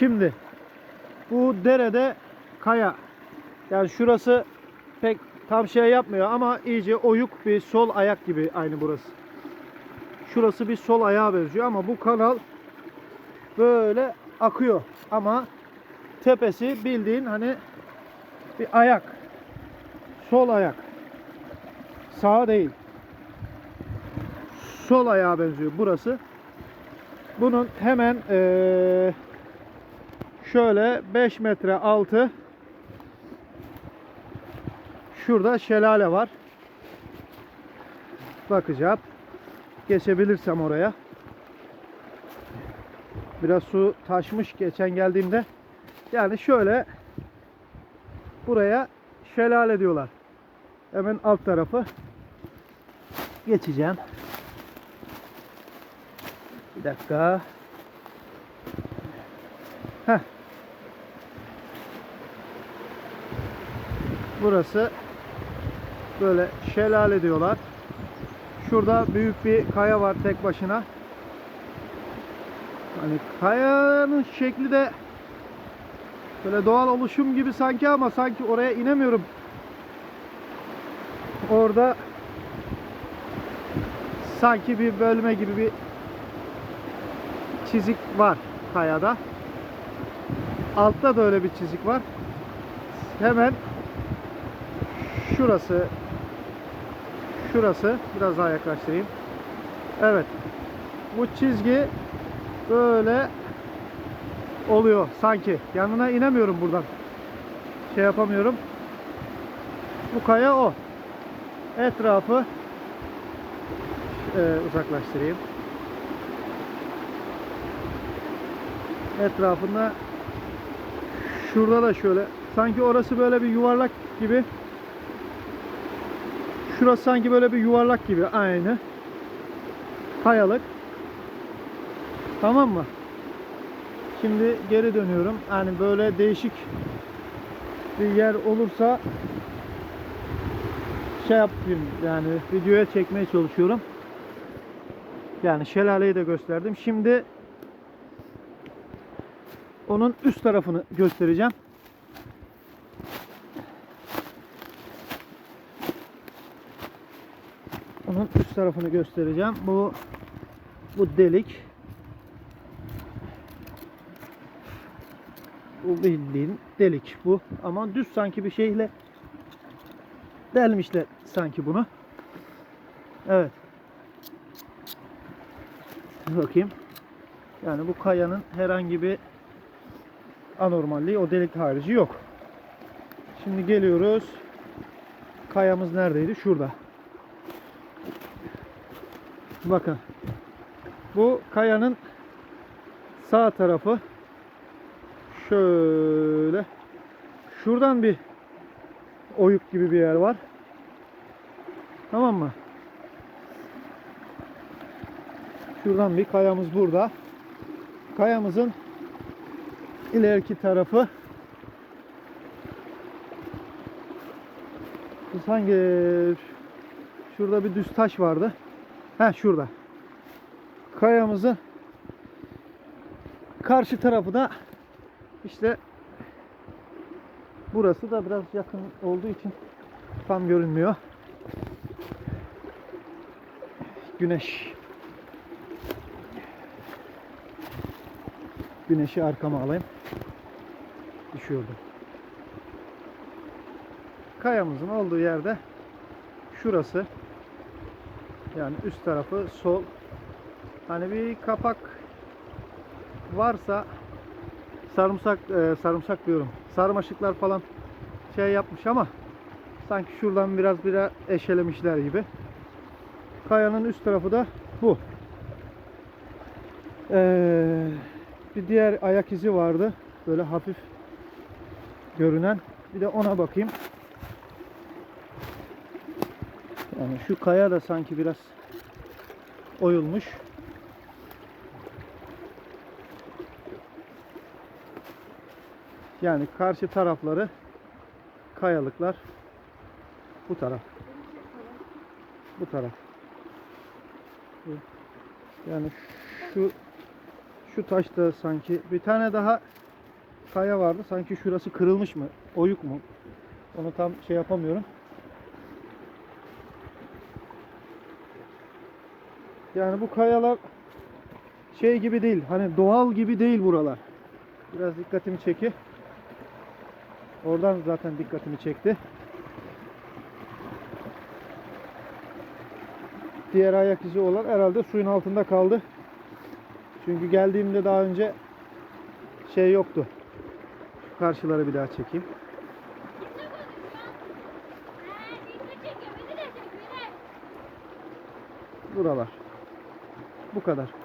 Şimdi bu derede kaya. Yani şurası pek tam şey yapmıyor ama iyice oyuk bir sol ayak gibi aynı burası. Şurası bir sol ayağa benziyor ama bu kanal böyle akıyor. Ama tepesi bildiğin hani bir ayak. Sol ayak. Sağ değil. Sol ayağa benziyor burası. Bunun hemen eee, şöyle 5 metre altı şurada şelale var. Bakacağım. Geçebilirsem oraya. Biraz su taşmış geçen geldiğimde. Yani şöyle buraya şelale diyorlar. Hemen alt tarafı geçeceğim. Bir dakika. Heh. Burası böyle şelale diyorlar. Şurada büyük bir kaya var tek başına. Hani kayanın şekli de böyle doğal oluşum gibi sanki ama sanki oraya inemiyorum. Orada sanki bir bölme gibi bir çizik var kayada. Altta da öyle bir çizik var. Hemen şurası şurası biraz daha yaklaştırayım. Evet. Bu çizgi böyle oluyor sanki. Yanına inemiyorum buradan. Şey yapamıyorum. Bu kaya o. Etrafı e, uzaklaştırayım. Etrafında şurada da şöyle sanki orası böyle bir yuvarlak gibi Şurası sanki böyle bir yuvarlak gibi aynı. Kayalık. Tamam mı? Şimdi geri dönüyorum. Yani böyle değişik bir yer olursa şey yapayım yani videoya çekmeye çalışıyorum. Yani şelaleyi de gösterdim. Şimdi onun üst tarafını göstereceğim. Onun üst tarafını göstereceğim. Bu bu delik. Bu bildiğin delik bu. Ama düz sanki bir şeyle delmişler sanki bunu. Evet. Bakayım. Yani bu kayanın herhangi bir anormalliği o delik harici yok. Şimdi geliyoruz. Kayamız neredeydi? Şurada. Bakın. Bu kayanın sağ tarafı şöyle şuradan bir oyuk gibi bir yer var. Tamam mı? Şuradan bir kayamız burada. Kayamızın ileriki tarafı hangi şurada bir düz taş vardı. Ha şurada. Kayamızın karşı tarafı da işte burası da biraz yakın olduğu için tam görünmüyor. Güneş. Güneşi arkama alayım. Düşüyordu. Kayamızın olduğu yerde şurası. Yani üst tarafı sol. Hani bir kapak varsa sarımsak e, sarımsak diyorum. Sarmaşıklar falan şey yapmış ama sanki şuradan biraz biraz eşelemişler gibi. Kayanın üst tarafı da bu. Ee, bir diğer ayak izi vardı. Böyle hafif görünen. Bir de ona bakayım. Yani şu kaya da sanki biraz oyulmuş. Yani karşı tarafları kayalıklar. Bu taraf. Bu taraf. Yani şu şu taş da sanki bir tane daha kaya vardı. Sanki şurası kırılmış mı? Oyuk mu? Onu tam şey yapamıyorum. Yani bu kayalar şey gibi değil. Hani doğal gibi değil buralar. Biraz dikkatimi çeki. Oradan zaten dikkatimi çekti. Diğer ayak izi olan herhalde suyun altında kaldı. Çünkü geldiğimde daha önce şey yoktu. Şu karşıları bir daha çekeyim. Buralar. Bu kadar.